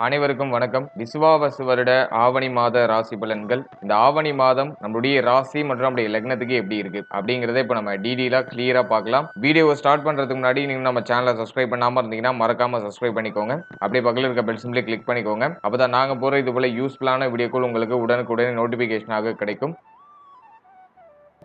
அனைவருக்கும் வணக்கம். விசுவாவசு வருட ஆவணி மாத ராசி பலன்கள். இந்த ஆவணி மாதம் நம்மளுடைய ராசி மற்றும் நம்முடைய லக்னத்துக்கு எப்படி இருக்கு? அப்படிங்கறத இப்ப நம்ம டீடெயிலா கிளியரா பார்க்கலாம். வீடியோவை ஸ்டார்ட் பண்றதுக்கு முன்னாடி நீங்க நம்ம சேனலை சப்ஸ்கிரைப் பண்ணாம இருந்தீங்கன்னா மறக்காம சப்ஸ்கிரைப் பண்ணிக்கோங்க. அப்படியே பக்கத்தில் இருக்க பெல் சிம்லே கிளிக் பண்ணிக்கோங்க. அப்பதான் நாங்க போற இது போல யூஸ்ஃபுல்லான வீடியோக்கள் உங்களுக்கு உடனுக்குடனே நோட்டிபிகேஷனாக கிடைக்கும்.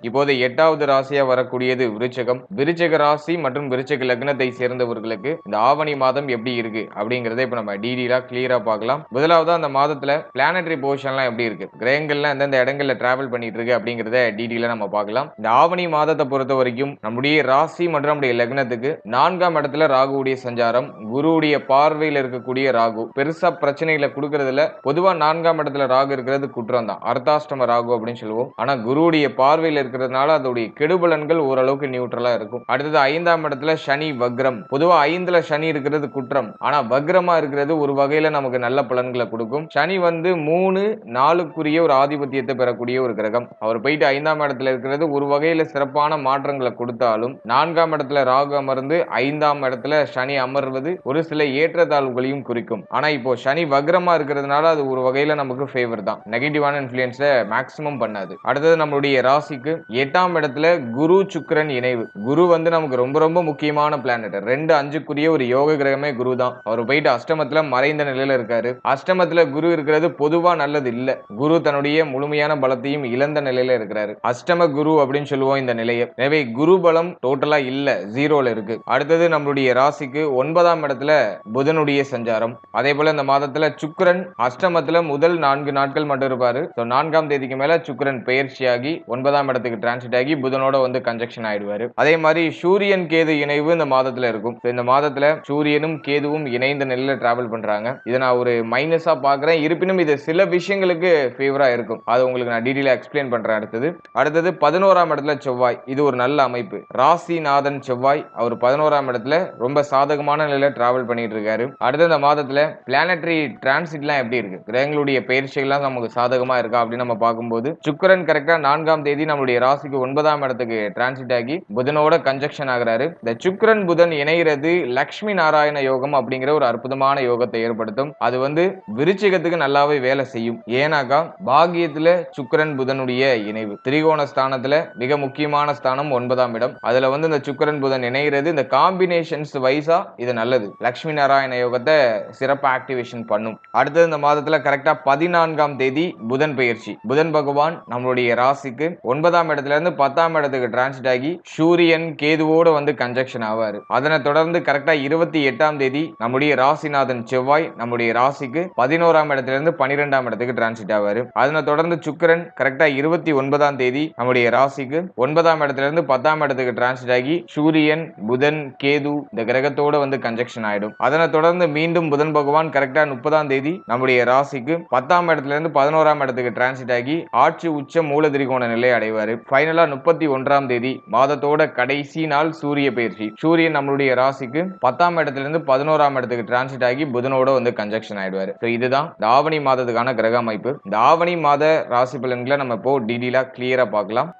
இப்போது எட்டாவது ராசியா வரக்கூடியது விருச்சகம். விருச்சக ராசி மற்றும் விருச்சக லக்னத்தை சேர்ந்தவர்களுக்கு இந்த ஆவணி மாதம் எப்படி இருக்கு அப்படிங்கறத இப்ப நம்ம டீடெயிலா கிளியரா பார்க்கலாம். முதலாவது அந்த மாதத்துல பிளானட்டரி பொசிஷன்லாம் எப்படி இருக்கு? கிரகங்கள்லாம் எந்தெந்த இடங்கள்ல டிராவல் பண்ணிட்டு இருக்கு அப்படிங்கறத டீடெயிலா நம்ம பார்க்கலாம். இந்த ஆவணி மாதத்தை பொறுத்த வரைக்கும் நம்முடைய ராசி மற்றும் நம்முடைய லக்னத்துக்கு நான்காம் இடத்துல ராகுவுடைய சஞ்சாரம் குருவுடைய பார்வையில் இருக்கக்கூடிய ராகு. பெருசா பிரச்சனைகளை கொடுக்கறதுல பொதுவா நான்காம் இடத்துல ராகு இருக்கிறது குற்றம் தான். அர்த்தாஷ்டம ராகு அப்படின்னு சொல்லுவோம். ஆனா குருவுடைய பார்வையில் இருக்கிறதுனால அதோடைய கெடுபலன்கள் ஓரளவுக்கு நியூட்ரலா இருக்கும். அடுத்தது ஐந்தாம் இடத்துல சனி வக்ரம். பொதுவா ஐந்துல சனி இருக்கிறது குற்றம். ஆனா வக்ரமா இருக்கிறது ஒரு வகையில நமக்கு நல்ல பலன்களை கொடுக்கும். சனி வந்து மூணு நாளுக்குரிய ஒரு ஆதிபத்தியத்தை பெறக்கூடிய ஒரு கிரகம். அவர் போயிட்டு ஐந்தாம் இடத்துல இருக்கிறது ஒரு வகையில சிறப்பான மாற்றங்களை கொடுத்தாலும் நான்காம் இடத்துல ராகு அமர்ந்து ஐந்தாம் இடத்துல சனி அமர்வது ஒரு சில ஏற்றத்தாழ்வுகளையும் குறிக்கும். ஆனா இப்போ சனி வக்ரமா இருக்கிறதுனால அது ஒரு வகையில நமக்கு ஃபேவர் தான். நெகட்டிவான இன்ஃபுளுன்ஸை மேக்சிமம் பண்ணாது. அடுத்தது நம்மளுடைய ராசிக்கு எட்டாம் இடத்துல குரு சுக்கரன் இணைவு. குரு வந்து நமக்கு ரொம்ப ரொம்ப முக்கியமான பிளானட் ரெண்டு அஞ்சுக்குரிய ஒரு யோக கிரகமே குரு தான் அவர் போயிட்டு அஷ்டமத்துல மறைந்த நிலையில இருக்காரு. அஷ்டமத்துல குரு இருக்கிறது பொதுவா நல்லது இல்ல. குரு தன்னுடைய முழுமையான பலத்தையும் இழந்த நிலையில இருக்கிறாரு. அஷ்டம குரு அப்படின்னு சொல்லுவோம் இந்த நிலையை. எனவே குரு பலம் டோட்டலா இல்ல. ஜீரோல இருக்கு. அடுத்தது நம்மளுடைய ராசிக்கு ஒன்பதாம் இடத்துல புதனுடைய சஞ்சாரம். அதே போல இந்த மாதத்துல சுக்கரன் அஷ்டமத்துல முதல் நான்கு நாட்கள் மட்டும் இருப்பாரு. நான்காம் தேதிக்கு மேல சுக்கரன் பெயர்ச்சியாகி ஒன்பதாம் இடத்துக்கு டிரான்சிட் ஆகி புதனோட வந்து கன்ஜெக்ஷன் ஆயிடுவாரு. அதே மாதிரி சூரியன் கேது இணைவு இந்த மாதத்துல இருக்கும். இந்த மாதத்துல சூரியனும் கேதுவும் இணைந்த நிலையில டிராவல் பண்றாங்க. இதை நான் ஒரு மைனஸா பாக்குறேன் இருப்பினும் இது சில விஷயங்களுக்கு ஃபேவரா இருக்கும். அது உங்களுக்கு நான் டீடெயிலா எக்ஸ்பிளைன் பண்றேன் அடுத்தது. அடுத்தது பதினோராம் இடத்துல செவ்வாய். இது ஒரு நல்ல அமைப்பு. ராசிநாதன் செவ்வாய். அவர் பதினோராம் இடத்துல ரொம்ப சாதகமான நிலையில டிராவல் பண்ணிட்டு இருக்காரு. அடுத்த இந்த மாதத்துல பிளானட்டரி டிரான்சிட்லாம் எப்படி இருக்கு? கிரகங்களுடைய பயிற்சிகள்லாம் நமக்கு சாதகமா இருக்கா அப்படின்னு நம்ம பார்க்கும்போது சுக்கரன் கரெக்டா நான்காம் தேதி நம்மளுடைய ராசிக்கு ஒன்பதாம் இடத்துக்கு டிரான்சிட் ஆகி புதனோட கன்ஜெக்ஷன் ஆகிறாரு. இந்த சுக்ரன் புதன் இணைகிறது லக்ஷ்மி நாராயண யோகம் அப்படிங்கிற ஒரு அற்புதமான யோகத்தை ஏற்படுத்தும். அது வந்து விருச்சிகத்துக்கு நல்லாவே வேலை செய்யும். ஏன்னாக்கா பாகியத்துல சுக்கிரன் புதனுடைய இணைவு. திரிகோண ஸ்தானத்துல மிக முக்கியமான ஸ்தானம் ஒன்பதாம் இடம். அதுல வந்து இந்த சுக்கிரன் புதன் இணைகிறது இந்த காம்பினேஷன்ஸ் வைஸா இது நல்லது. லக்ஷ்மி நாராயண யோகத்தை சிறப்பு ஆக்டிவேஷன் பண்ணும். அடுத்தது இந்த மாதத்துல கரெக்டா பதினான்காம் தேதி புதன் பயிற்சி புதன் பகவான் நம்மளுடைய ராசிக்கு ஒன்பதாம் இடத்துல இருந்து பத்தாம் இடத்துக்கு டிரான்சிட் ஆகி சூரியன் கேதுவோட வந்து கன்ஜெக்ஷன் ஆவாரு. அதனை தொடர்ந்து கரெக்டா இருபத்தி எட்டாம் தேதி நம்முடைய ராசிநாதன் செவ்வாய் நம்முடைய ராசிக்கு பதினோராம் இடத்துல இருந்து பனிரெண்டாம் இடத்துக்கு டிரான்சிட் ஆவாரு. அதனை தொடர்ந்து சுக்கிரன் கரெக்டா இருபத்தி ஒன்பதாம் தேதி நம்முடைய ராசிக்கு ஒன்பதாம் இடத்துல இருந்து பத்தாம் இடத்துக்கு டிரான்சிட் ஆகி சூரியன் புதன் கேது இந்த கிரகத்தோட வந்து கன்ஜெக்ஷன் ஆயிடும். அதனை தொடர்ந்து மீண்டும் புதன் பகவான் கரெக்டா முப்பதாம் தேதி நம்முடைய ராசிக்கு பத்தாம் இடத்துல இருந்து பதினோராம் இடத்துக்கு டிரான்சிட் ஆகி ஆட்சி உச்ச மூல திரிகோண நிலை அடைவார். ஃபைனலா முப்பத்தி ஒன்றாம் தேதி மாதத்தோட கடைசி நாள் சூரிய பயிற்சி. சூரியன் நம்மளுடைய ராசிக்கு பத்தாம் இடத்துல இருந்து பதினோராம் இடத்துக்கு டிரான்சிட் ஆகி புதனோட வந்து கன்ஜெக்ஷன் ஆயிடுவாரு. இதுதான் இந்த ஆவணி மாதத்துக்கான கிரக அமைப்பு. இந்த ஆவணி மாத ராசி பலன்களை நம்ம இப்போ டீடெயிலா கிளியரா பார்க்கலாம்.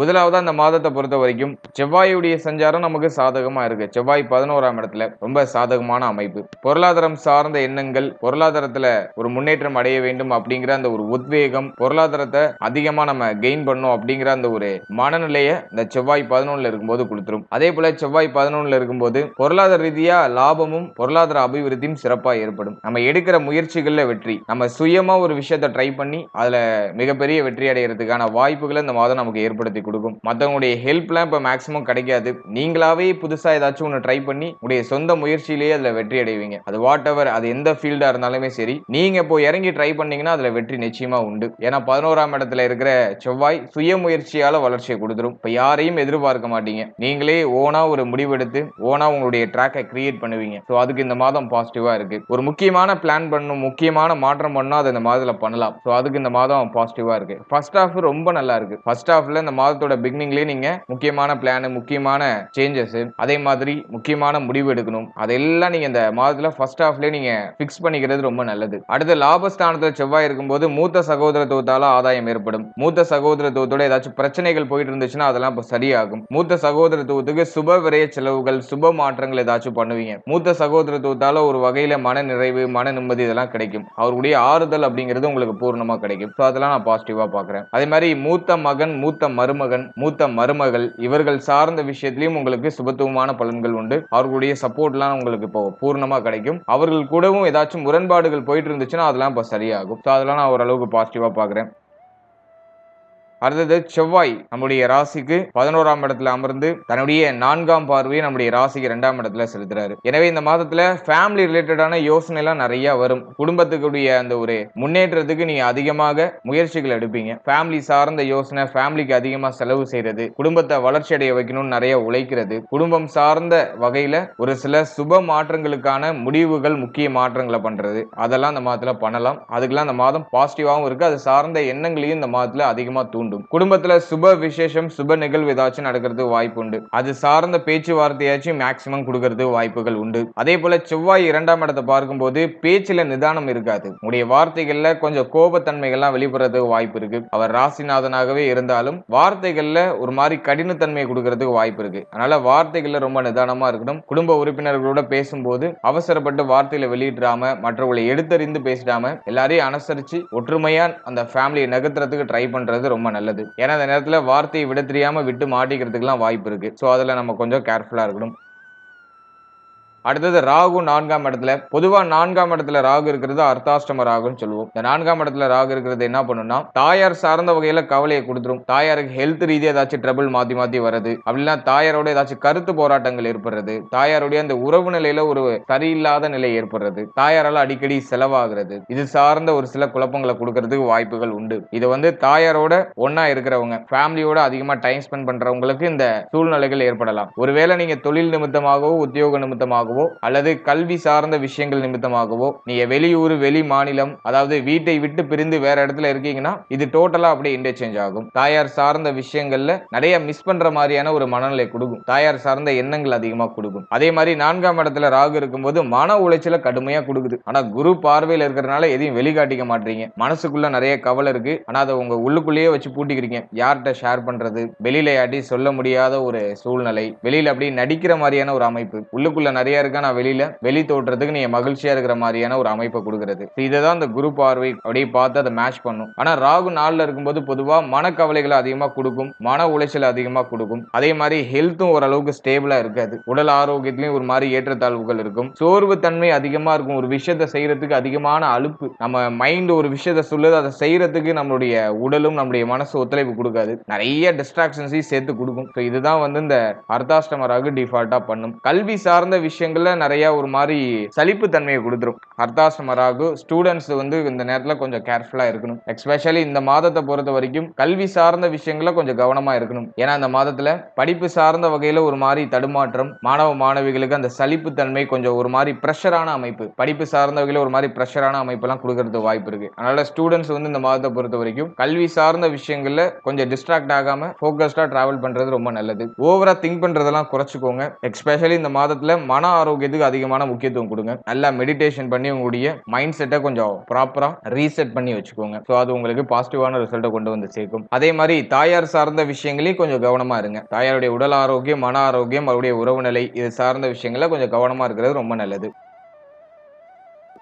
முதலாவது அந்த மாதத்தை பொறுத்த வரைக்கும் செவ்வாயுடைய சஞ்சாரம் நமக்கு சாதகமா இருக்கு. செவ்வாய் பதினோராம் இடத்துல ரொம்ப சாதகமான அமைப்பு. பொருளாதாரம் சார்ந்த எண்ணங்கள் பொருளாதாரத்துல ஒரு முன்னேற்றம் அடைய வேண்டும் அப்படிங்கிற அந்த ஒரு உத்வேகம் பொருளாதாரத்தை அதிகமா நம்ம கெயின் பண்ணோம் அப்படிங்கிற அந்த ஒரு மனநிலையை இந்த செவ்வாய் பதினொன்னுல இருக்கும்போது கொடுத்துரும். அதே போல செவ்வாய் பதினொன்னுல இருக்கும்போது பொருளாதார ரீதியா லாபமும் பொருளாதார அபிவிருத்தியும் சிறப்பாக ஏற்படும். நம்ம எடுக்கிற முயற்சிகள்ல வெற்றி. நம்ம சுயமா ஒரு விஷயத்தை ட்ரை பண்ணி அதுல மிகப்பெரிய வெற்றி அடைகிறதுக்கான வாய்ப்புகளை இந்த மாதம் நமக்கு ஏற்படுத்தி கொடுக்கும். மற்றவங்களுடைய ஹெல்ப்லாம் இப்போ மேக்ஸிமம் கிடைக்காது. நீங்களாவே புதுசா ஏதாச்சும் ஒன்று ட்ரை பண்ணி உடைய சொந்த முயற்சியிலேயே அதில் வெற்றி அடைவீங்க. அது வாட் எவர் அது எந்த ஃபீல்டா இருந்தாலுமே சரி நீங்க இப்போ இறங்கி ட்ரை பண்ணீங்கன்னா அதுல வெற்றி நிச்சயமா உண்டு. ஏன்னா பதினோராம் இடத்துல இருக்கிற செவ்வாய் சுய முயற்சியால் வளர்ச்சியை கொடுத்துரும். இப்போ யாரையும் எதிர்பார்க்க மாட்டீங்க. நீங்களே ஓனாக ஒரு முடிவெடுத்து ஓனாக உங்களுடைய ட்ராக்கை கிரியேட் பண்ணுவீங்க. ஸோ அதுக்கு இந்த மாதம் பாசிட்டிவாக இருக்கு. ஒரு முக்கியமான பிளான் பண்ணும் முக்கியமான மாற்றம் பண்ணால் அதை இந்த மாதத்தில் பண்ணலாம். ஸோ அதுக்கு இந்த மாதம் பாசிட்டிவாக இருக்கு. ஃபர்ஸ்ட் ஹாஃப் ரொம்ப நல்லா இருக்கு. ஃபர்ஸ்ட் ஹாஃபில் இந்த மாதம் மாதத்தோட பிகினிங்லயே நீங்க முக்கியமான பிளான் முக்கியமான சேஞ்சஸ் அதே மாதிரி முக்கியமான முடிவு எடுக்கணும். அதெல்லாம் நீங்க இந்த மாதத்துல ஃபர்ஸ்ட் ஹாஃப்லயே நீங்க ஃபிக்ஸ் பண்ணிக்கிறது ரொம்ப நல்லது. அடுத்து லாபஸ்தானத்துல செவ்வாய் இருக்கும்போது மூத்த சகோதரத்துவத்தால ஆதாயம் ஏற்படும். மூத்த சகோதரத்துவத்தோட ஏதாச்சும் பிரச்சனைகள் போயிட்டு இருந்துச்சுன்னா அதெல்லாம் இப்ப சரியாகும். மூத்த சகோதரத்துவத்துக்கு சுப விரைய செலவுகள் சுப மாற்றங்கள் ஏதாச்சும் பண்ணுவீங்க. மூத்த சகோதரத்துவத்தால ஒரு வகையில மன நிறைவு மன நிம்மதி இதெல்லாம் கிடைக்கும். அவருடைய ஆறுதல் அப்படிங்கிறது உங்களுக்கு பூர்ணமா கிடைக்கும். ஸோ அதெல்லாம் நான் பாசிட்டிவா பாக்குறேன் அதே மாதிரி மூத்த மகன் மூத்த மருமகன் மூத்த மருமகள் இவர்கள் சார்ந்த விஷயத்திலையும் உங்களுக்கு சுபத்துவமான பலன்கள் உண்டு. அவர்களுடைய சப்போர்ட்லாம் உங்களுக்கு இப்போ பூர்ணமா கிடைக்கும். அவர்கள் கூடவும் ஏதாச்சும் முரண்பாடுகள் போயிட்டு இருந்துச்சுன்னா அதெல்லாம் இப்போ சரியாகும். ஸோ அதெல்லாம் நான் ஓரளவுக்கு பாசிட்டிவா பாக்குறேன் அடுத்தது செவ்வாய் நம்முடைய ராசிக்கு பதினோராம் இடத்துல அமர்ந்து தன்னுடைய நான்காம் பார்வையை நம்முடைய ராசிக்கு இரண்டாம் இடத்துல செலுத்துறாரு. எனவே இந்த மாதத்துல ஃபேமிலி ரிலேட்டடான யோசனை எல்லாம் நிறைய வரும். குடும்பத்துக்குடைய அந்த ஒரு முன்னேற்றத்துக்கு நீங்க அதிகமாக முயற்சிகள் எடுப்பீங்க. ஃபேமிலி சார்ந்த யோசனை ஃபேமிலிக்கு அதிகமா செலவு செய்யறது குடும்பத்தை வளர்ச்சி அடைய வைக்கணும்னு நிறைய உழைக்கிறது குடும்பம் சார்ந்த வகையில ஒரு சில சுப மாற்றங்களுக்கான முடிவுகள் முக்கிய மாற்றங்களை பண்றது அதெல்லாம் இந்த மாதத்துல பண்ணலாம். அதுக்கெல்லாம் இந்த மாதம் பாசிட்டிவாகவும் இருக்கு. அது சார்ந்த எண்ணங்களையும் இந்த மாதத்துல அதிகமா தூண்டும். குடும்பத்துல சுப விசேஷம் சுப நிகழ்வு ஏதாச்சும் நடக்கிறதுக்கு வாய்ப்பு உண்டு. அது சார்ந்த பேச்சுவார்த்தையாச்சும் மேக்சிமம் கொடுக்கறதுக்கு வாய்ப்புகள் உண்டு. அதே போல செவ்வாய் இரண்டாம் இடத்தை பார்க்கும்போது பேச்சுல நிதானம் இருக்காது. உடைய வார்த்தைகள்ல கொஞ்சம் கோபத்தன்மைகள்லாம் வெளிப்படுறதுக்கு வாய்ப்பு இருக்கு. அவர் ராசிநாதனாகவே இருந்தாலும் வார்த்தைகள்ல ஒரு மாதிரி கடினத்தன்மையை கொடுக்கறதுக்கு வாய்ப்பு இருக்கு. அதனால வார்த்தைகள்ல ரொம்ப நிதானமா இருக்கணும். குடும்ப உறுப்பினர்களோட பேசும்போது அவசரப்பட்டு வார்த்தையில வெளியிடாம மற்றவர்களை எடுத்தறிந்து பேசிடாம எல்லாரையும் அனுசரிச்சு ஒற்றுமையா அந்த ஃபேமிலியை நகர்த்துறதுக்கு ட்ரை பண்றது ரொம்ப நல்லது. ஏன்னா அந்த நேரத்தில் வார்த்தையை விட தெரியாம விட்டு மாட்டிக்கிறதுக்குலாம் வாய்ப்பு இருக்கு. ஸோ அதுல நம்ம கொஞ்சம் கேர்ஃபுல்லா இருக்கணும். அடுத்தது ராகு நான்காம் இடத்துல. பொதுவா நான்காம் இடத்துல ராகு இருக்கிறது அர்த்தாஷ்டம ராகுன்னு சொல்லுவோம். இந்த நான்காம் இடத்துல ராகு இருக்கிறது என்ன பண்ணும்னா தாயார் சார்ந்த வகையில கவலையை கொடுத்துரும். தாயாருக்கு ஹெல்த் ரீதியா ஏதாச்சும் ட்ரபிள் மாத்தி மாத்தி வருது. அப்படின்னா தாயாரோட ஏதாச்சும் கருத்து போராட்டங்கள் ஏற்படுறது. தாயாருடைய அந்த உறவு நிலையில ஒரு சரியில்லாத நிலை ஏற்படுறது. தாயாரால் அடிக்கடி செலவாகிறது. இது சார்ந்த ஒரு சில குழப்பங்களை கொடுக்கறதுக்கு வாய்ப்புகள் உண்டு. இது வந்து தாயாரோட ஒன்னா இருக்கிறவங்க ஃபேமிலியோட அதிகமா டைம் ஸ்பெண்ட் பண்றவங்களுக்கு இந்த சூழ்நிலைகள் ஏற்படலாம். ஒருவேளை நீங்க தொழில் நிமித்தமாகவோ உத்தியோக நிமித்தமாகவோ அல்லது கல்வி சார்ந்த விஷயங்கள் நிமித்தமாகவோ நீங்க வெளியூர் வெளி மாநிலம் அதாவது வீட்டை விட்டு பிரிந்து வேற இடத்துல இருக்கீங்கன்னா இது டோட்டலா அப்படியே இன்டர்சேஞ்ச் ஆகும். தாயார் சார்ந்த விஷயங்கள்ல நிறைய மிஸ் பண்ற மாதிரியான ஒரு மனநிலை கொடுக்கும். தாயார் சார்ந்த எண்ணங்கள் அதிகமா கொடுக்கும். அதே மாதிரி நான்காம் இடத்துல ராகு இருக்கும்போது மன உளைச்சல கடுமையா கொடுக்குது. ஆனா குரு பார்வையில் இருக்கிறதுனால எதையும் வெளிக்காட்டிக்க மாட்டீங்க. மனசுக்குள்ள நிறைய கவலை இருக்கு. ஆனா அதை உங்க உள்ளுக்குள்ளேயே வச்சு பூட்டிக்கிறீங்க. யார்கிட்ட ஷேர் பண்றது? வெளியில யாட்டி சொல்ல முடியாத ஒரு சூழ்நிலை. வெளியில அப்படி நடிக்கிற மாதிரியான ஒரு அமைப்பு. உள்ளுக்குள்ள நிறைய இருக்கா நான் வெளியில வெளி தோற்றத்துக்கு நீங்க மகிழ்ச்சியா இருக்கிற மாதிரியான ஒரு அமைப்பை கொடுக்கறது. இதுதான் இந்த குரு பார்வை அப்படியே பார்த்து அதை மேட்ச் பண்ணும். ஆனா ராகு நாள்ல இருக்கும்போது பொதுவா மனக்கவலைகளை அதிகமா கொடுக்கும் மன உளைச்சல் அதிகமா கொடுக்கும். அதே மாதிரி ஹெல்த்தும் ஓரளவுக்கு ஸ்டேபிளா இருக்காது. உடல் ஆரோக்கியத்திலையும் ஒரு மாதிரி ஏற்றத்தாழ்வுகள் இருக்கும். சோர்வு தன்மை அதிகமா இருக்கும். ஒரு விஷயத்தை செய்யறதுக்கு அதிகமான அலுப்பு. நம்ம மைண்ட் ஒரு விஷயத்தை சொல்லுது அதை செய்யறதுக்கு நம்மளுடைய உடலும் நம்மளுடைய மனசு ஒத்துழைப்பு கொடுக்காது. நிறைய டிஸ்ட்ராக்ஷன்ஸையும் சேர்த்து கொடுக்கும். இதுதான் வந்து இந்த அர்த்தாஷ்டமராக டிஃபால்ட்டா பண்ணும். கல்வி சார்ந்த விஷயங்கள் விஷயங்கள்ல நிறைய ஒரு மாதிரி சலிப்பு தன்மையை கொடுத்துரும். அர்த்தாசமராகு ஸ்டூடெண்ட்ஸ் வந்து இந்த நேரத்துல கொஞ்சம் கேர்ஃபுல்லா இருக்கணும். எஸ்பெஷலி இந்த மாதத்தை பொறுத்த வரைக்கும் கல்வி சார்ந்த விஷயங்கள கொஞ்சம் கவனமா இருக்கணும். ஏன்னா அந்த மாதத்துல படிப்பு சார்ந்த வகையில ஒரு மாதிரி தடுமாற்றம் மாணவ மாணவிகளுக்கு அந்த சலிப்பு தன்மை கொஞ்சம் ஒரு மாதிரி ப்ரெஷரான அமைப்பு. படிப்பு சார்ந்த வகையில ஒரு மாதிரி ப்ரெஷரான அமைப்பெல்லாம் கொடுக்கறதுக்கு வாய்ப்பு இருக்கு. அதனால ஸ்டூடெண்ட்ஸ் வந்து இந்த மாதத்தை பொறுத்த வரைக்கும் கல்வி சார்ந்த விஷயங்கள்ல கொஞ்சம் டிஸ்ட்ராக்ட் ஆகாம ஃபோக்கஸ்டாக டிராவல் பண்றது ரொம்ப நல்லது. ஓவரா திங்க் பண்றதெல்லாம் குறைச்சிக்கோங்க. எஸ்பெஷலி இந்த மாதத்துல மன ஆரோக்கியத்துக்கு அதிகமான முக்கியத்துவம் கொடுங்க. நல்லா மெடிடேஷன் பண்ணி உங்களுடைய மைண்ட் செட்டை கொஞ்சம் ப்ராப்பரா ரீசெட் பண்ணி வச்சுக்கோங்க. ஸோ அது உங்களுக்கு பாசிட்டிவான ரிசல்ட்டை கொண்டு வந்து சேர்க்கும். அதே மாதிரி தாயார் சார்ந்த விஷயங்களையும் கொஞ்சம் கவனமா இருங்க. தாயாருடைய உடல் ஆரோக்கியம் மன ஆரோக்கியம் அவருடைய உறவு நிலை இது சார்ந்த விஷயங்களை கொஞ்சம் கவனமா இருக்கிறது ரொம்ப நல்லது.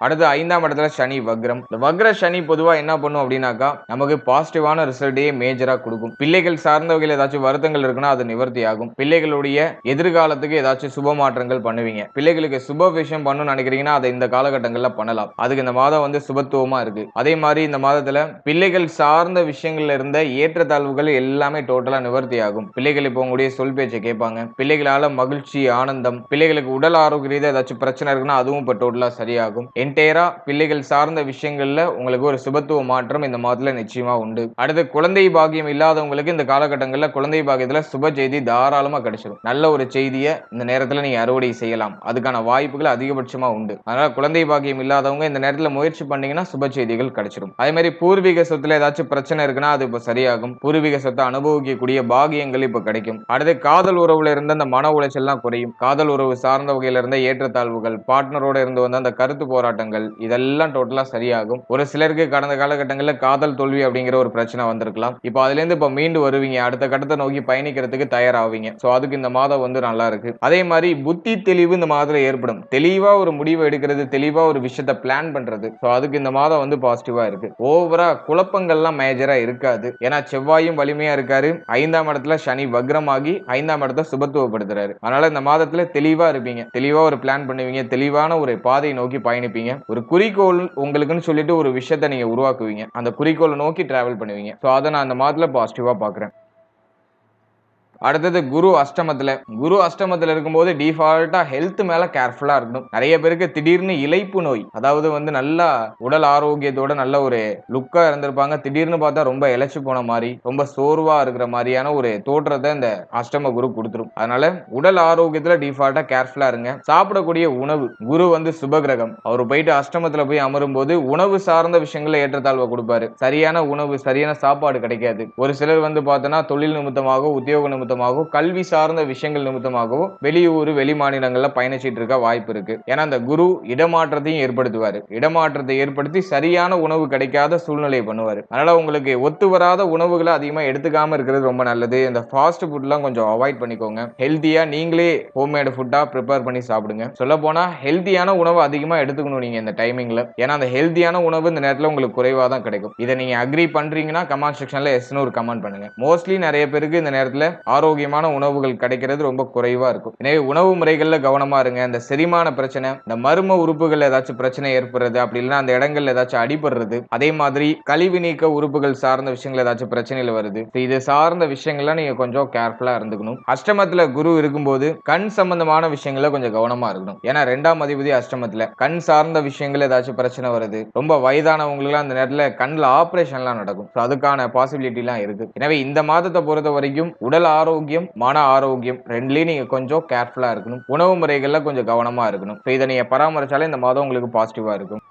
அடுத்து ஐந்தாம் இடத்துல சனி வக்ரம். இந்த வக்ர சனி பொதுவா என்ன பண்ணும் அப்படின்னாக்கா நமக்கு பாசிட்டிவான ரிசல்ட்டையே மேஜரா கொடுக்கும். பிள்ளைகள் சார்ந்த வகையில் ஏதாச்சும் வருத்தங்கள் இருக்குன்னா அது நிவர்த்தி ஆகும் பிள்ளைகளுடைய எதிர்காலத்துக்கு ஏதாச்சும் சுப மாற்றங்கள் பண்ணுவீங்க. பிள்ளைகளுக்கு சுப விஷயம் பண்ணணும்னு நினைக்கிறீங்கன்னா அதை இந்த காலகட்டங்களில் பண்ணலாம். அதுக்கு இந்த மாதம் வந்து சுபத்துவமா இருக்கு. அதே மாதிரி இந்த மாதத்துல பிள்ளைகள் சார்ந்த விஷயங்கள்ல இருந்த ஏற்றத்தாழ்வுகள் எல்லாமே டோட்டலா நிவர்த்தி ஆகும் பிள்ளைகள் இப்போ உங்களுடைய சொல் பேச்சை கேட்பாங்க. பிள்ளைகளால மகிழ்ச்சி ஆனந்தம் பிள்ளைகளுக்கு உடல் ஆரோக்கிய ஏதாச்சும் பிரச்சனை இருக்குன்னா அதுவும் இப்போ டோட்டலா சரியாகும். என் என்டையராக பிள்ளைகள் சார்ந்த விஷயங்களில் உங்களுக்கு ஒரு சுபத்துவ மாற்றம் இந்த மாதத்தில் நிச்சயமாக உண்டு. அடுத்து குழந்தை பாகியம் இல்லாதவங்களுக்கு இந்த காலகட்டங்களில் குழந்தை பாகியத்தில் சுப செய்தி தாராளமாக கிடைச்சிடும் நல்ல ஒரு செய்தியை இந்த நேரத்தில் நீங்கள் அறுவடை செய்யலாம். அதுக்கான வாய்ப்புகள் அதிகபட்சமாக உண்டு. அதனால் குழந்தை பாக்கியம் இல்லாதவங்க இந்த நேரத்தில் முயற்சி பண்ணீங்கன்னா சுப செய்திகள் கிடைச்சிடும் அதே மாதிரி பூர்வீக சொத்துல ஏதாச்சும் பிரச்சனை இருக்குன்னா அது இப்போ சரியாகும். பூர்வீக சொத்தை அனுபவிக்கக்கூடிய பாகியங்கள் இப்போ கிடைக்கும். அடுத்து காதல் உறவுல இருந்த அந்த மன உளைச்சல்லாம் குறையும். காதல் உறவு சார்ந்த வகையில இருந்த ஏற்றத்தாழ்வுகள் பார்ட்னரோட இருந்து வந்த அந்த கருத்து போராட்டம் போராட்டங்கள் இதெல்லாம் டோட்டலா சரியாகும். ஒரு சிலருக்கு கடந்த காலகட்டங்களில் காதல் தோல்வி அப்படிங்கிற ஒரு பிரச்சனை வந்திருக்கலாம். இப்போ அதுல இருந்து இப்ப மீண்டு வருவீங்க. அடுத்த கட்டத்தை நோக்கி பயணிக்கிறதுக்கு தயாராவீங்க. சோ அதுக்கு இந்த மாதம் வந்து நல்லா இருக்கு. அதே மாதிரி புத்தி தெளிவு இந்த மாதத்துல ஏற்படும். தெளிவா ஒரு முடிவு எடுக்கிறது தெளிவா ஒரு விஷயத்த பிளான் பண்றது. சோ அதுக்கு இந்த மாதம் வந்து பாசிட்டிவா இருக்கு. ஓவரா குழப்பங்கள்லாம் மேஜரா இருக்காது. ஏன்னா செவ்வாயும் வலிமையா இருக்காரு. ஐந்தாம் இடத்துல சனி வக்ரமாகி ஐந்தாம் இடத்த சுபத்துவப்படுத்துறாரு. அதனால இந்த மாதத்துல தெளிவா இருப்பீங்க. தெளிவா ஒரு பிளான் பண்ணுவீங்க. தெளிவான ஒரு பாதையை நோக்கி பயணிப்பீங்க. ஒரு குறிக்கோள் உங்களுக்குன்னு சொல்லிட்டு ஒரு விஷயத்த நீங்க உருவாக்குவீங்க. அந்த குறிக்கோளை நோக்கி டிராவல் பண்ணுவீங்க. ஸோ அதை நான் அந்த மாதத்துல பாசிட்டிவா பாக்குறேன் அடுத்தது குரு அஷ்டமத்துல. குரு அஷ்டமத்துல இருக்கும்போது டிஃபால்ட்டா ஹெல்த் மேல கேர்ஃபுல்லா இருக்கணும். நிறைய பேருக்கு திடீர்னு இழைப்பு நோய் அதாவது வந்து நல்லா உடல் ஆரோக்கியத்தோட நல்ல ஒரு லுக்கா இருந்திருப்பாங்க. திடீர்னு பார்த்தா ரொம்ப இழைச்சு போன மாதிரி ரொம்ப சோர்வா இருக்கிற மாதிரியான ஒரு தோற்றத்தை இந்த அஷ்டம குரு கொடுத்துரும். அதனால உடல் ஆரோக்கியத்துல டிஃபால்ட்டா கேர்ஃபுல்லா இருங்க. சாப்பிடக்கூடிய உணவு குரு வந்து சுபகிரகம். அவர் போயிட்டு அஷ்டமத்துல போய் அமரும் போது உணவு சார்ந்த விஷயங்களை ஏற்றத்தாழ்வை கொடுப்பாரு. சரியான உணவு சரியான சாப்பாடு கிடைக்காது. ஒரு சிலர் வந்து பார்த்தோன்னா தொழில் நிமித்தமாக உத்தியோக நிமித்தம் நிமித்தமாகவோ கல்வி சார்ந்த விஷயங்கள் நிமித்தமாகவோ வெளியூர் வெளி மாநிலங்கள்ல பயணிச்சிட்டு இருக்க வாய்ப்பு இருக்கு. ஏன்னா அந்த குரு இடமாற்றத்தையும் ஏற்படுத்துவாரு. இடமாற்றத்தை ஏற்படுத்தி சரியான உணவு கிடைக்காத சூழ்நிலையை பண்ணுவாரு. அதனால உங்களுக்கு ஒத்து வராத உணவுகளை அதிகமா எடுத்துக்காம இருக்கிறது ரொம்ப நல்லது. இந்த ஃபாஸ்ட் ஃபுட்லாம் கொஞ்சம் அவாய்ட் பண்ணிக்கோங்க. ஹெல்த்தியா நீங்களே ஹோம்மேடு ஃபுட்டா ப்ரிப்பேர் பண்ணி சாப்பிடுங்க. சொல்ல போனா ஹெல்த்தியான உணவு அதிகமா எடுத்துக்கணும் நீங்க இந்த டைமிங்ல ஏன்னா அந்த ஹெல்த்தியான உணவு இந்த நேரத்துல உங்களுக்கு குறைவா தான் கிடைக்கும். இதை நீங்க அக்ரி பண்றீங்கன்னா கமெண்ட் செக்ஷன்ல எஸ்னு ஒரு கமெண்ட் பண்ணுங்க. மோஸ்ட்லி நிறைய பேருக்கு இந்த நேரத்துல ஆரோக்கியமான உணவுகள் கிடைக்கிறது ரொம்ப குறைவா இருக்கும். எனவே உணவு முறைகள்ல கவனமா இருங்க. இந்த செரிமான பிரச்சனை இந்த மர்ம உறுப்புகள் ஏதாச்சும் பிரச்சனை ஏற்படுறது அப்படி இல்லைன்னா அந்த இடங்கள்ல ஏதாச்சும் அடிபடுறது அதே மாதிரி கழிவு நீக்க உறுப்புகள் சார்ந்த விஷயங்கள் ஏதாச்சும் பிரச்சனையில் வருது. இது சார்ந்த விஷயங்கள்லாம் நீங்க கொஞ்சம் கேர்ஃபுல்லா இருந்துக்கணும். அஷ்டமத்துல குரு இருக்கும்போது கண் சம்பந்தமான விஷயங்கள கொஞ்சம் கவனமா இருக்கணும். ஏன்னா ரெண்டாம் அதிபதி அஷ்டமத்துல கண் சார்ந்த விஷயங்கள் ஏதாச்சும் பிரச்சனை வருது. ரொம்ப வயதானவங்களுக்குலாம் அந்த நேரத்துல கண்ணில் ஆப்ரேஷன்லாம் நடக்கும். ஸோ அதுக்கான பாசிபிலிட்டி எல்லாம் இருக்கு. எனவே இந்த மாதத்தை பொறுத்த வரைக்கும் உடல் ஆரோக்கியம் மன ஆரோக்கியம் ரெண்டுலயும் நீங்க கொஞ்சம் கேர்ஃபுல்லா இருக்கணும். உணவு முறைகள்ல கொஞ்சம் கவனமா இருக்கணும். So இதை நீங்க பராமரிச்சாலே இந்த மாதம் உங்களுக்கு பாசிட்டிவா இருக்கும்.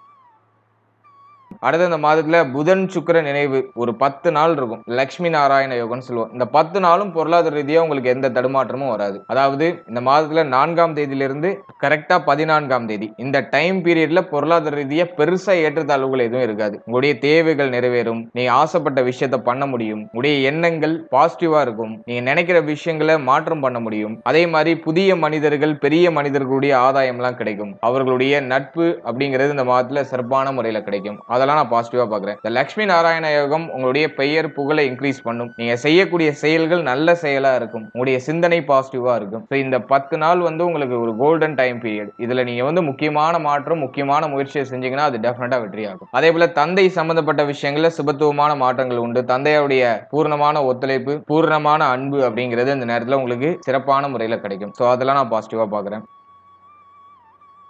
அடுத்த இந்த மாதத்துல புதன் சுக்கிர நினைவு ஒரு பத்து நாள் இருக்கும். லக்ஷ்மி நாராயண யோகம்னு சொல்லுவோம். இந்த பத்து நாளும் பொருளாதார ரீதியா உங்களுக்கு எந்த தடுமாற்றமும் வராது. அதாவது இந்த மாதத்துல நான்காம் தேதியிலிருந்து கரெக்டா பதினான்காம் தேதி. இந்த டைம் பீரியட்ல பொருளாதார ரீதியா பெருசா ஏற்றத்தாழ்வுகள் எதுவும் இருக்காது. உங்களுடைய தேவைகள் நிறைவேறும். நீங்க ஆசைப்பட்ட விஷயத்த பண்ண முடியும். உங்களுடைய எண்ணங்கள் பாசிட்டிவா இருக்கும். நீங்க நினைக்கிற விஷயங்களை மாற்றம் பண்ண முடியும். அதே மாதிரி புதிய மனிதர்கள் பெரிய மனிதர்களுடைய ஆதாயம்லாம் கிடைக்கும். அவர்களுடைய நட்பு அப்படிங்கிறது இந்த மாதத்துல சிறப்பான முறையில கிடைக்கும். அதெல்லாம் நான் பாசிட்டிவா பாக்குறேன் இந்த லக்ஷ்மி நாராயண யோகம் உங்களுடைய பெயர் புகழை இன்க்ரீஸ் பண்ணும். நீங்க செய்யக்கூடிய செயல்கள் நல்ல செயலா இருக்கும். உங்களுடைய சிந்தனை பாசிட்டிவா இருக்கும். ஸோ இந்த பத்து நாள் வந்து உங்களுக்கு ஒரு கோல்டன் டைம் பீரியட் இதுல நீங்க வந்து முக்கியமான மாற்றம் முக்கியமான முயற்சியை செஞ்சீங்கன்னா அது டெஃபினட்டா வெற்றியாகும் அதே போல தந்தை சம்பந்தப்பட்ட விஷயங்கள்ல சுபத்துவமான மாற்றங்கள் உண்டு. தந்தையுடைய பூர்ணமான ஒத்துழைப்பு பூர்ணமான அன்பு அப்படிங்கிறது இந்த நேரத்தில் உங்களுக்கு சிறப்பான முறையில் கிடைக்கும். ஸோ அதெல்லாம் நான் பாசிட்டிவாக பார்க்குறேன்.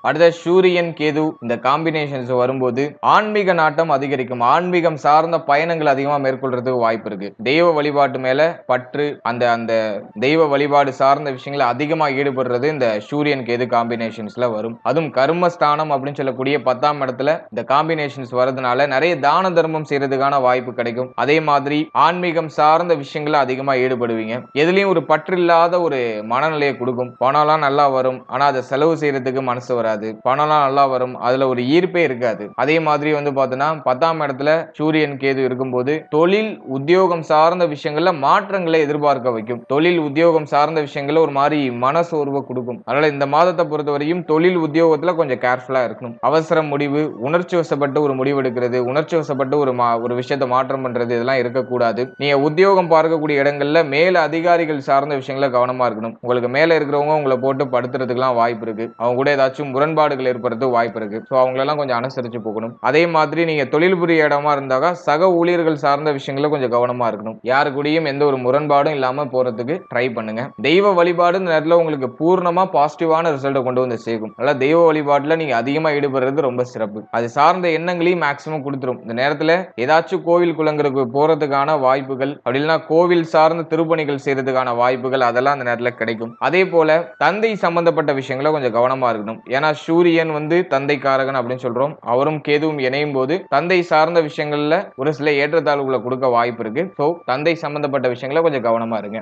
அடுத்த சூரியன் கேது இந்த காம்பினேஷன்ஸ் வரும்போது ஆன்மீக நாட்டம் அதிகரிக்கும். ஆன்மீகம் சார்ந்த பயணங்கள் அதிகமா மேற்கொள்றதுக்கு வாய்ப்பு இருக்கு. தெய்வ வழிபாட்டு மேல பற்று அந்த அந்த தெய்வ வழிபாடு சார்ந்த விஷயங்களை அதிகமா ஈடுபடுறது இந்த சூரியன் கேது காம்பினேஷன்ஸ்ல வரும். அதுவும் கர்மஸ்தானம் அப்படின்னு சொல்லக்கூடிய பத்தாம் இடத்துல இந்த காம்பினேஷன்ஸ் வரதுனால நிறைய தான தர்மம் செய்யறதுக்கான வாய்ப்பு கிடைக்கும். அதே மாதிரி ஆன்மீகம் சார்ந்த விஷயங்களை அதிகமா ஈடுபடுவீங்க. எதுலயும் ஒரு பற்று இல்லாத ஒரு மனநிலையை கொடுக்கும். பணம்லாம் நல்லா வரும். ஆனா அதை செலவு செய்யறதுக்கு மனசு வராது. பணம்லாம் நல்லா வரும். அதுல ஒரு ஈர்ப்பே இருக்காது. அதே மாதிரி வந்து பார்த்தோன்னா பத்தாம் இடத்துல சூரியன் கேது இருக்கும்போது தொழில் உத்தியோகம் சார்ந்த விஷயங்கள்ல மாற்றங்களை எதிர்பார்க்க வைக்கும். தொழில் உத்தியோகம் சார்ந்த விஷயங்கள்ல ஒரு மாதிரி மனசோர்வை கொடுக்கும். அதனால இந்த மாதத்தை பொறுத்த வரையும் தொழில் உத்தியோகத்துல கொஞ்சம் கேர்ஃபுல்லா இருக்கணும். அவசர முடிவு உணர்ச்சி வசப்பட்டு ஒரு முடிவு எடுக்கிறது உணர்ச்சி வசப்பட்டு ஒரு ஒரு விஷயத்தை மாற்றம் பண்றது இதெல்லாம் இருக்கக்கூடாது. நீங்க உத்தியோகம் பார்க்கக்கூடிய இடங்கள்ல மேல அதிகாரிகள் சார்ந்த விஷயங்கள கவனமா இருக்கணும். உங்களுக்கு மேல இருக்கிறவங்க உங்களை போட்டு படுத்துறதுக்குலாம் வாய்ப்பு இருக்கு. அவங்க கூட ஏதாச்சும் முரண்பாடுகள் ஏற்படுறது வாய்ப்பு இருக்கு. ஸோ அவங்களெல்லாம் கொஞ்சம் அனுசரிச்சு போகணும். அதே மாதிரி நீங்க தொழில் புரிய இடமா இருந்தாக சக ஊழியர்கள் சார்ந்த விஷயங்கள கொஞ்சம் கவனமா இருக்கணும். யாரு கூடயும் எந்த ஒரு முரண்பாடும் இல்லாம போறதுக்கு ட்ரை பண்ணுங்க. தெய்வ வழிபாடு இந்த நேரத்தில் உங்களுக்கு பூர்ணமா பாசிட்டிவான ரிசல்ட்டை கொண்டு வந்து சேர்க்கும். அதனால தெய்வ வழிபாட்டுல நீங்க அதிகமா ஈடுபடுறது ரொம்ப சிறப்பு. அது சார்ந்த எண்ணங்களையும் மேக்சிமம் கொடுத்துரும். இந்த நேரத்துல ஏதாச்சும் கோவில் குளங்களுக்கு போறதுக்கான வாய்ப்புகள் அப்படி இல்லைன்னா கோவில் சார்ந்த திருப்பணிகள் செய்யறதுக்கான வாய்ப்புகள் அதெல்லாம் அந்த நேரத்தில் கிடைக்கும். அதே போல தந்தை சம்பந்தப்பட்ட விஷயங்களை கொஞ்சம் கவனமா இருக்கணும். ஏன்னா சூரியன் வந்து தந்தைக்காரகன் அப்படின்னு சொல்றோம். அவரும் கேதுவும் இணையும் போது தந்தை சார்ந்த விஷயங்கள்ல ஒரு சில ஏற்றத்தாழ்வுகளை கொடுக்க வாய்ப்பு இருக்கு. ஸோ தந்தை சம்பந்தப்பட்ட விஷயங்கள கொஞ்சம் கவனமா இருங்க.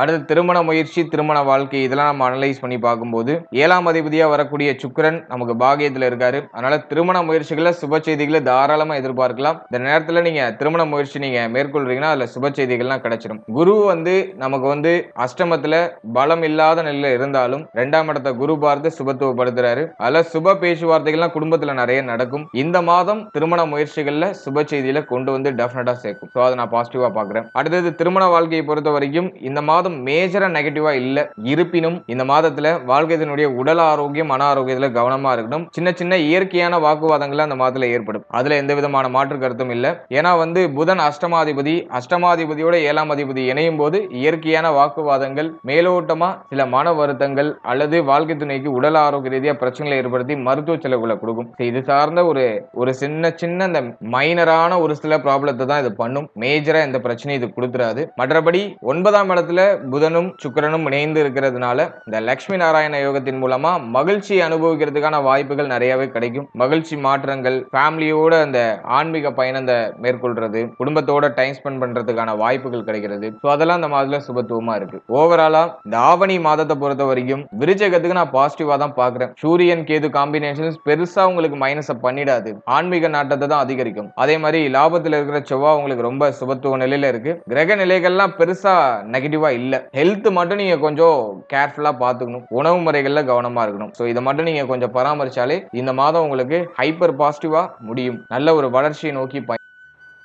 அடுத்து திருமண முயற்சி திருமண வாழ்க்கை இதெல்லாம் நம்ம அனலைஸ் பண்ணி பார்க்கும்போது ஏழாம் அதிபதியாக வரக்கூடிய சுக்கரன் நமக்கு பாகியத்தில் இருக்காரு. அதனால திருமண முயற்சிகளை சுப செய்திகளை தாராளமாக எதிர்பார்க்கலாம். இந்த நேரத்தில் நீங்க திருமண முயற்சி நீங்க மேற்கொள்றீங்கன்னா அதில் சுப செய்திகள்லாம் கிடைச்சிடும் குரு வந்து நமக்கு வந்து அஷ்டமத்தில் பலம் இல்லாத நிலையில் இருந்தாலும் ரெண்டாம் இடத்தை குரு பார்த்து சுபத்துவப்படுத்துறாரு. அதில் சுப பேச்சுவார்த்தைகள்லாம் குடும்பத்தில் நிறைய நடக்கும். இந்த மாதம் திருமண முயற்சிகளில் சுப செய்தியில கொண்டு வந்து டெஃபினட்டாக சேர்க்கும். ஸோ அதை நான் பாசிட்டிவாக பார்க்குறேன். அடுத்தது திருமண வாழ்க்கையை பொறுத்த வரைக்கும் இந்த மாதம் மேஜரா நெகட்டிவா இல்ல. இருப்பினும் இந்த மாதத்துல வாழ்க்கையினுடைய உடல் ஆரோக்கியம் மன ஆரோக்கியத்துல கவனமா இருக்கணும். சின்ன சின்ன இயற்கையான வாக்குவாதங்கள் அந்த மாதத்துல ஏற்படும். அதுல எந்த விதமான மாற்று கருத்தும் இல்ல. ஏன்னா வந்து புதன் அஷ்டமாதிபதி அஷ்டமாதிபதியோட ஏழாம் அதிபதி இணையும் போது இயற்கையான வாக்குவாதங்கள் மேலோட்டமா சில மன வருத்தங்கள் அல்லது வாழ்க்கை துணைக்கு உடல் ஆரோக்கிய ரீதியா பிரச்சனைகளை ஏற்படுத்தி மருத்துவ செலவுகளை கொடுக்கும். இது சார்ந்த ஒரு ஒரு சின்ன சின்ன இந்த மைனரான ஒரு சில ப்ராப்ளத்தை தான் இது பண்ணும். மேஜரா எந்த பிரச்சனையும் இது கொடுத்துறாது மற்றபடி ஒன்பதாம் இடத்துல புதனும் சுக்கிரனும் இணைந்து இருக்கிறதுனால இந்த லக்ஷ்மி நாராயண யோகத்தின் மூலமா மகிழ்ச்சி அனுபவிக்கிறதுக்கான வாய்ப்புகள் நிறையவே கிடைக்கும். மகிழ்ச்சி மாற்றங்கள் ஃபேமிலியோட அந்த ஆன்மீக பயணத்தை மேற்கொள்றது குடும்பத்தோட டைம் ஸ்பெண்ட் பண்றதுக்கான வாய்ப்புகள் கிடைக்கிறது. ஸோ அதெல்லாம் அந்த மாதத்துல சுபத்துவமா இருக்கு. ஓவராலா இந்த ஆவணி மாதத்தை பொறுத்த வரைக்கும் விருச்சகத்துக்கு நான் பாசிட்டிவா தான் பாக்குறேன் சூரியன் கேது காம்பினேஷன் பெருசா உங்களுக்கு மைனஸை பண்ணிடாது. ஆன்மீக நாட்டத்தை தான் அதிகரிக்கும். அதே மாதிரி லாபத்தில் இருக்கிற செவ்வாய் உங்களுக்கு ரொம்ப சுபத்துவ நிலையில இருக்கு. கிரக நிலைகள்லாம் பெருசா நெகட்டிவா இல்லை. ஹெல்த் மட்டும் நீங்க கொஞ்சம் கேர்ஃபுல்லா பாத்துக்கணும் உணவு முறைகள்ல கவனமா இருக்கணும். ஸோ இதை மட்டும் நீங்க கொஞ்சம் பராமரிச்சாலே இந்த மாதம் உங்களுக்கு ஹைப்பர் பாசிட்டிவா முடியும். நல்ல ஒரு வளர்ச்சியை நோக்கி பய-